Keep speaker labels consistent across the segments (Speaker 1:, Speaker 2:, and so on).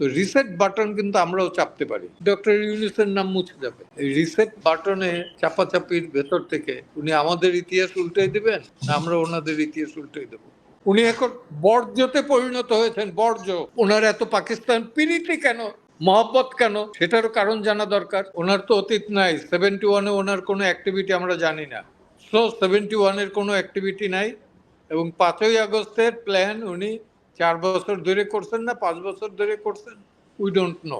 Speaker 1: তো reset button কিন্তু আমরাও চাপতে পারি। ডক্টর ইউনুসের নাম মুছে যাবে। এই রিসেট বাটনে চাপাচাপির ভেতর থেকে উনি আমাদের ইতিহাস উল্টে দেবেন আমরা ওনাদের ইতিহাস উল্টে দেবো। উনি এখন বর্জ্যতে পরিণত হয়েছেন, বর্জ্য। ওনার এত পাকিস্তান পিরিতি কেন? মহব্বত কেন? সেটারও কারণ জানা দরকার। ওনার তো অতীত নাই। সেভেন্টি ওয়ানে ওনার কোনো অ্যাক্টিভিটি আমরা জানি না। সো সেভেন্টি ওয়ানের কোনো অ্যাক্টিভিটি নাই এবং পাঁচই আগস্টের প্ল্যান উনি চার বছর ধরে করছেন না, পাঁচ বছর ধরে করছেন? উই ডোন্ট নো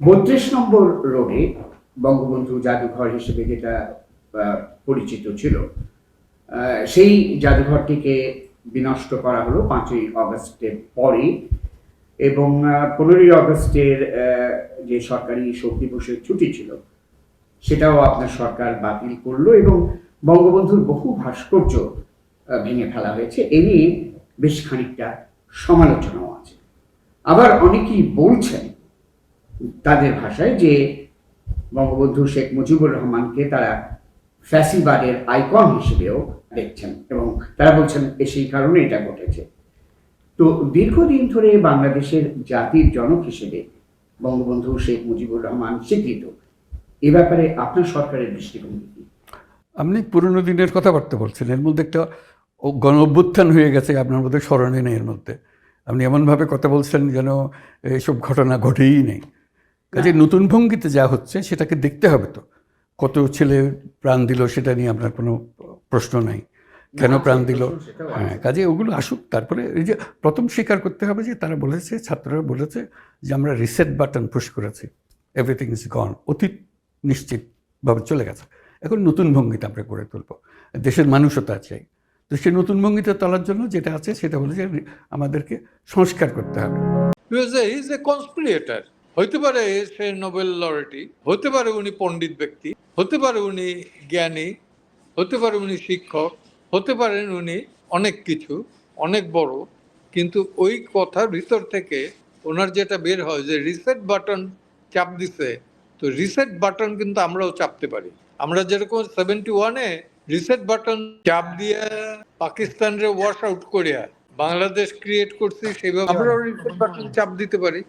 Speaker 2: বত্রিশ নম্বর রোডে বঙ্গবন্ধু জাদুঘর হিসেবে যেটা পরিচিত ছিল সেই জাদুঘরটিকে বিনষ্ট করা হলো পাঁচই অগস্টের পরে এবং পনেরোই অগস্টের যে সরকারি শোক দিবসের ছুটি ছিল, সেটাও আপনার সরকার বাতিল করল এবং বঙ্গবন্ধুর বহু ভাস্কর্য ভেঙে ফেলা হয়েছে। এ নিয়ে বেশ খানিকটা সমালোচনাও আছে। আবার অনেকেই বলছেন তাদের ভাষায় যে বঙ্গবন্ধু শেখ মুজিবুর রহমানকে তারা ফ্যাসিবাদের আইকন হিসেবেও দেখছেন এবং তারা বলছেন সেই কারণে এটা ঘটেছে। তো দীর্ঘদিন ধরে বাংলাদেশের জাতির জনক হিসেবে বঙ্গবন্ধু শেখ মুজিবুর রহমান স্বীকৃত। এ ব্যাপারে আপনার সরকারের দৃষ্টিভঙ্গি কি?
Speaker 3: আপনি পুরনো দিনের কথাবার্তা বলছেন। এর মধ্যে একটা ও- গণ অভ্যুত্থান হয়ে গেছে আপনার মধ্যে স্মরণে নেই এর মধ্যে। আপনি এমনভাবে কথা বলছেন যেন এইসব ঘটনা ঘটেই নেই। কাজে নতুন ভঙ্গিতে যা হচ্ছে সেটাকে দেখতে হবে তো। কত ছেলে প্রাণ দিল সেটা নিয়ে আপনার কোনো প্রশ্ন নাই। কেন প্রাণ দিল? হ্যাঁ কাজে ওগুলো আসুক। তারপরে এই যে প্রথম স্বীকার করতে হবে যে তারা বলেছে ছাত্ররা বলেছে যে আমরা রিসেট বাটন পুশ করেছি। এভরিথিং ইজ গন অতীত নিশ্চিতভাবে চলে গেছে। এখন নতুন ভঙ্গিতে আমরা গড়ে তুলব। দেশের মানুষও তা চাই। তো সেই নতুন ভঙ্গিতে তোলার জন্য যেটা আছে সেটা হলো যে আমাদেরকে সংস্কার করতে হবে।
Speaker 1: ইজ এ হতে পারে সে নোবেল লরেটি হতে পারে উনি পণ্ডিত ব্যক্তি হতে পারে উনি জ্ঞানী হতে পারে উনি শিক্ষক হতে পারেন উনি অনেক কিছু, অনেক বড়। কিন্তু ওই কথার ভিতর থেকে ওনার যেটা বের হয় যে রিসেট বাটন চাপ দিছে, তো রিসেট বাটন কিন্তু আমরাও চাপতে পারি। আমরা যেরকম সেভেন্টি ওয়ানে রিসেট বাটন চাপ দিয়ে পাকিস্তানরে ওয়াশ আউট করিয়া বাংলাদেশ ক্রিয়েট করছি সেইভাবে আমরাও রিসেট বাটন চাপ দিতে পারি।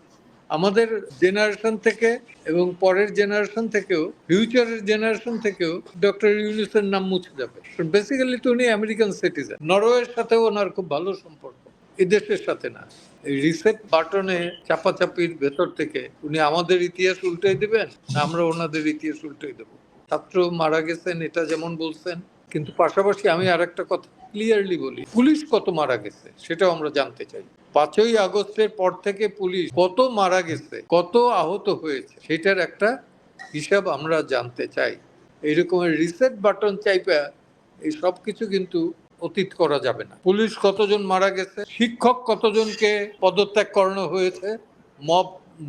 Speaker 1: আমাদের জেনারেশন থেকে এবং পরের জেনারেশন থেকেও ফিউচারের জেনারেশন থেকেও ডক্টর ইউনুসের নাম মুছে যাবে। বেসিক্যালি তো উনি আমেরিকান সিটিজেন নরওয়ের সাথেও ওনার খুব ভালো সম্পর্ক। এই দেশের সাথে না। এই রিসেট বাটনে চাপাচাপির ভেতর থেকে উনি আমাদের ইতিহাস উল্টে দিবেন না আমরা ওনাদের ইতিহাস উল্টে দেবো? ছাত্র মারা গেছেন, এটা যেমন বলছেন, কিন্তু পাশাপাশি আমি আর একটা কথা ক্লিয়ারলি বলি, পুলিশ কত মারা গেছে সেটাও আমরা জানতে চাই। পাঁচই আগস্টের পর থেকে পুলিশ কত মারা গেছে, কত আহত হয়েছে, সেটার একটা হিসাব আমরা জানতে চাই। এইরকমের রিসেট বাটন চাইপা এই সব কিছু কিন্তু অতীত করা যাবে না। পুলিশ কতজন মারা গেছে, শিক্ষক কতজনকে পদত্যাগ করানো হয়েছে মব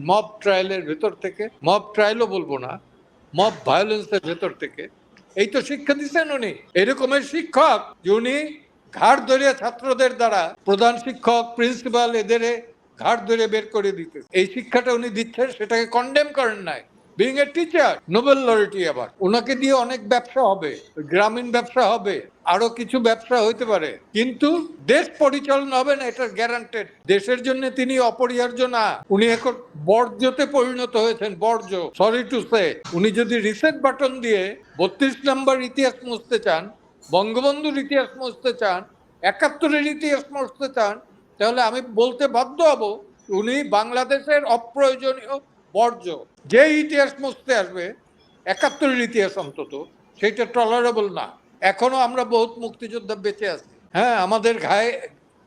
Speaker 1: মব ট্রায়ালের ভেতর থেকে মব ট্রায়ালও বলব না মব ভায়োলেন্সের ভেতর থেকে। এই তো শিক্ষা দিচ্ছেন উনি। এরকমের শিক্ষক উনি ঘাট ধরে ছাত্রদের দ্বারা প্রধান শিক্ষক, প্রিন্সিপাল, এদের ঘাট ধরে বের করে দিতে এই শিক্ষাটা উনি দিচ্ছেন, সেটাকে কন্ডেম করেন নাই। Being a teacher Nobel laureate আবার। ওনাকে দিয়ে অনেক ব্যবসা হবে, গ্রামীণ ব্যবসা হবে, আরও কিছু ব্যবসা হইতে পারে। কিন্তু দেশ পরিচালনা হবে না, এটা গ্যারান্টেড দেশের জন্য তিনি অপরিহার্য না। উনি এখন বর্জ্যতে পরিণত হয়েছেন, বর্জ্য। সরি টু সে উনি যদি রিসেট বাটন দিয়ে বত্রিশ নাম্বার ইতিহাস মুছতে চান, বঙ্গবন্ধুর ইতিহাস মুছতে চান, একাত্তরের ইতিহাস মুছতে চান, তাহলে আমি বলতে বাধ্য হব, উনি বাংলাদেশের অপ্রয়োজনীয় বর্জ্য। যে ইতিহাস মুছতে আসবে, একাত্তরের ইতিহাস অন্তত, সেটা টলারেবল না। এখনও আমরা বহুত মুক্তিযোদ্ধা বেঁচে আছি। হ্যাঁ আমাদের ঘায়ে,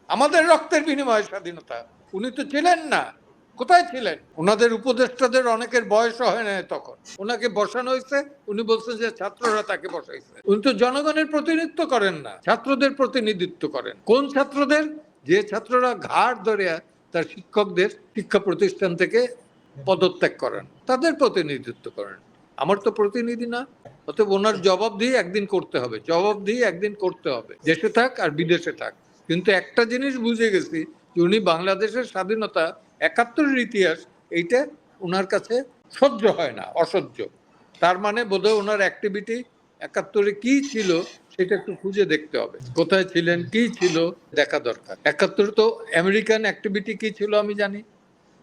Speaker 1: আমাদের রক্তের বিনিময়ে স্বাধীনতা। উনি তো ছিলেন না। কোথায় ছিলেন? ওনাদের উপদেষ্টাদের অনেকের বয়স হয় না তখন। ওনাকে বসানো হয়েছে। উনি বলছেন যে ছাত্ররা তাকে বসাইছে। উনি তো জনগণের প্রতিনিধিত্ব করেন না, ছাত্রদের প্রতিনিধিত্ব করেন। কোন ছাত্রদের? যে ছাত্ররা ঘাড় ধরে তার শিক্ষকদের শিক্ষা প্রতিষ্ঠান থেকে পদত্যাগ করেন, তাদের প্রতিনিধিত্ব করেন। আমার তো প্রতিনিধি না, অতএব ওনার জবাব দিয়ে একদিন করতে হবে, জবাব দিয়ে একদিন করতে হবে। দেশে থাক আর বিদেশে থাক। কিন্তু একটা জিনিস বুঝে গেছি, যে উনি বাংলাদেশের স্বাধীনতা একাত্তরের ইতিহাস, এইটা ওনার কাছে সহ্য হয় না, অসহ্য। তার মানে বোধহয় ওনার অ্যাক্টিভিটি একাত্তরে কি ছিল, সেটা একটু খুঁজে দেখতে হবে। কোথায় ছিলেন, কি ছিল, দেখা দরকার। একাত্তর তো আমেরিকান অ্যাক্টিভিটি কি ছিল আমি জানি।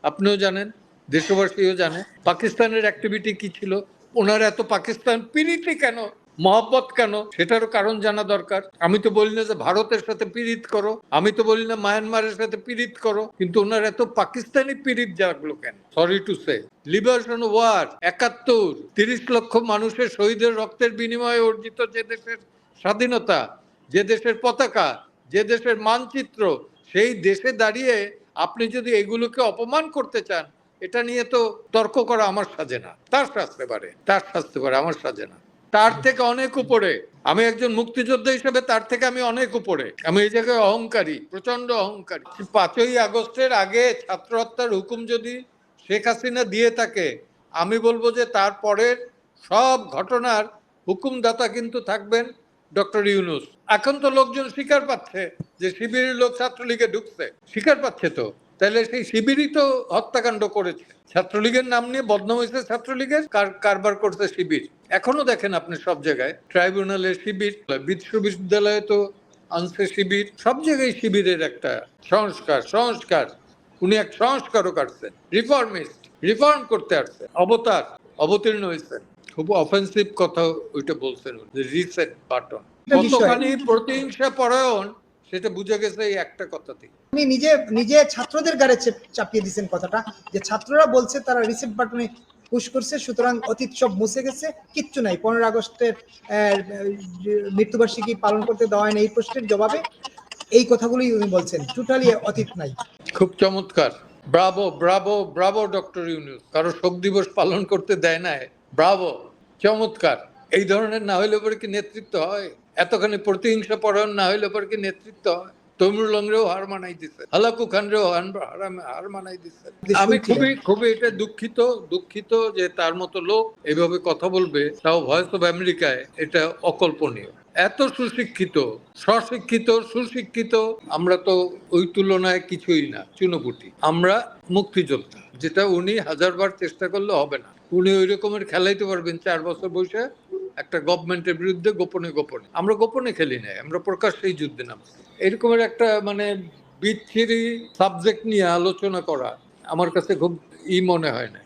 Speaker 1: আপনিও জানেন দেশবাসীও জানে, পাকিস্তানের অ্যাক্টিভিটি কি ছিল, ওনার এত পাকিস্তান পিরিতি কেন, মহব্বত কেন, সেটারও কারণ জানা দরকার। আমি তো বলি না যে ভারতের সাথে পীড়িত করো, আমি তো বলি না মায়ানমারের সাথে পীড়িত করো, কিন্তু ওনার এত পাকিস্তানি পীড়িত জাগলো কেন? Sorry to say liberation war একাত্তর, তিরিশ লক্ষ মানুষের শহীদের রক্তের বিনিময়ে অর্জিত যে দেশের স্বাধীনতা, যে দেশের পতাকা, যে দেশের মানচিত্র, সেই দেশে দাঁড়িয়ে আপনি যদি এগুলোকে অপমান করতে চান এটা নিয়ে তো তর্ক করা আমার সাজে না। তার শাস্তে পারে, তার শাস্তে পারে, আমার সাজে না। তার থেকে অনেক উপরে, আমি একজন মুক্তিযোদ্ধা হিসেবে তার থেকে আমি অনেক উপরে। আমি এই জায়গায় অহংকারী প্রচণ্ড অহংকারী। পাঁচই আগস্টের আগে ছাত্র হত্যার হুকুম যদি শেখ হাসিনা দিয়ে থাকে, আমি বলব যে তারপরের সব ঘটনার হুকুমদাতা কিন্তু থাকবেন ডক্টর ইউনুস। এখন তো লোকজন স্বীকার পাচ্ছে যে শিবিরের লোক ছাত্রলীগে ঢুকছে। স্বীকার পাচ্ছে তো। তাহলে সেই শিবিরই তো হত্যাকাণ্ড করেছে। ছাত্রলীগের নাম নিয়ে বদনাম হয়েছে ছাত্রলীগের কার- কারবার করছে শিবির। এখনও দেখেন আপনি সব জায়গায় ট্রাইব্যুনালে শিবির বিশ্ববিদ্যালয়ে তো আনছে শিবির সব জায়গায় শিবিরের একটা সংস্কার সংস্কার। উনি এক সংস্কারও কাটছেন রিফর্মিস্ট রিফর্ম করতে আসছেন অবতার অবতীর্ণ হয়েছেন। খুব অফেন্সিভ কথা ওইটা বলছেন রিসেট বাটন
Speaker 4: একটা বিষয়।
Speaker 1: কতখানি প্রতিহিংসা পরায়ণ সেটা বুঝে গেছে এই একটা কথাতেই।
Speaker 4: আপনি নিজে নিজে ছাত্রদের গাড়ে চাপিয়ে দিচ্ছেন কথাটা যে ছাত্ররা বলছে তারা রিসেট বাটনে পুশ করছে সুতরাং অতীত সব মুছে গেছে কিচ্ছু নাই। পনেরো আগস্টের মৃত্যুবার্ষিকী পালন করতে দেওয়া হয় না এই প্রশ্নের জবাবে। এই কথাগুলোই উনি বলছেন টোটালি অতীত নাই।
Speaker 1: খুব চমৎকার। Bravo bravo bravo doctor Yunus. কারও শোক দিবস পালন করতে দেয় না ব্রাভো চমৎকার। এই ধরনের না হইলে পরে কি নেতৃত্ব হয়? এতখানি প্রতিহিংসা পরায়ণ না হইলে পরে কি নেতৃত্ব হয়? তমিলঙ্গরেও হার মানাই দিছে হালাকু খানরেও হার মানাই দিছে। আমি খুবই খুবই এটা দুঃখিত দুঃখিত যে তার মতো লোক এইভাবে কথা বলবে তাও ভয়েস অফ আমেরিকায় এটা অকল্পনীয়। এত সুশিক্ষিত স্বশিক্ষিত সুশিক্ষিত আমরা তো ওই তুলনায় কিছুই না চুনোপুটি আমরা মুক্তিযোদ্ধা যেটা উনি হাজারবার চেষ্টা করলে হবে না। উনি ওই রকমের খেলাইতে পারবেন চার বছর বসে একটা গভর্নমেন্টের বিরুদ্ধে গোপনে গোপনে। আমরা গোপনে খেলি নাই, আমরা প্রকাশ্যেই যুদ্ধে নামছি। এরকমের একটা মানে বিচ্ছিরি সাবজেক্ট নিয়ে আলোচনা করা আমার কাছে খুব ই মনে হয় না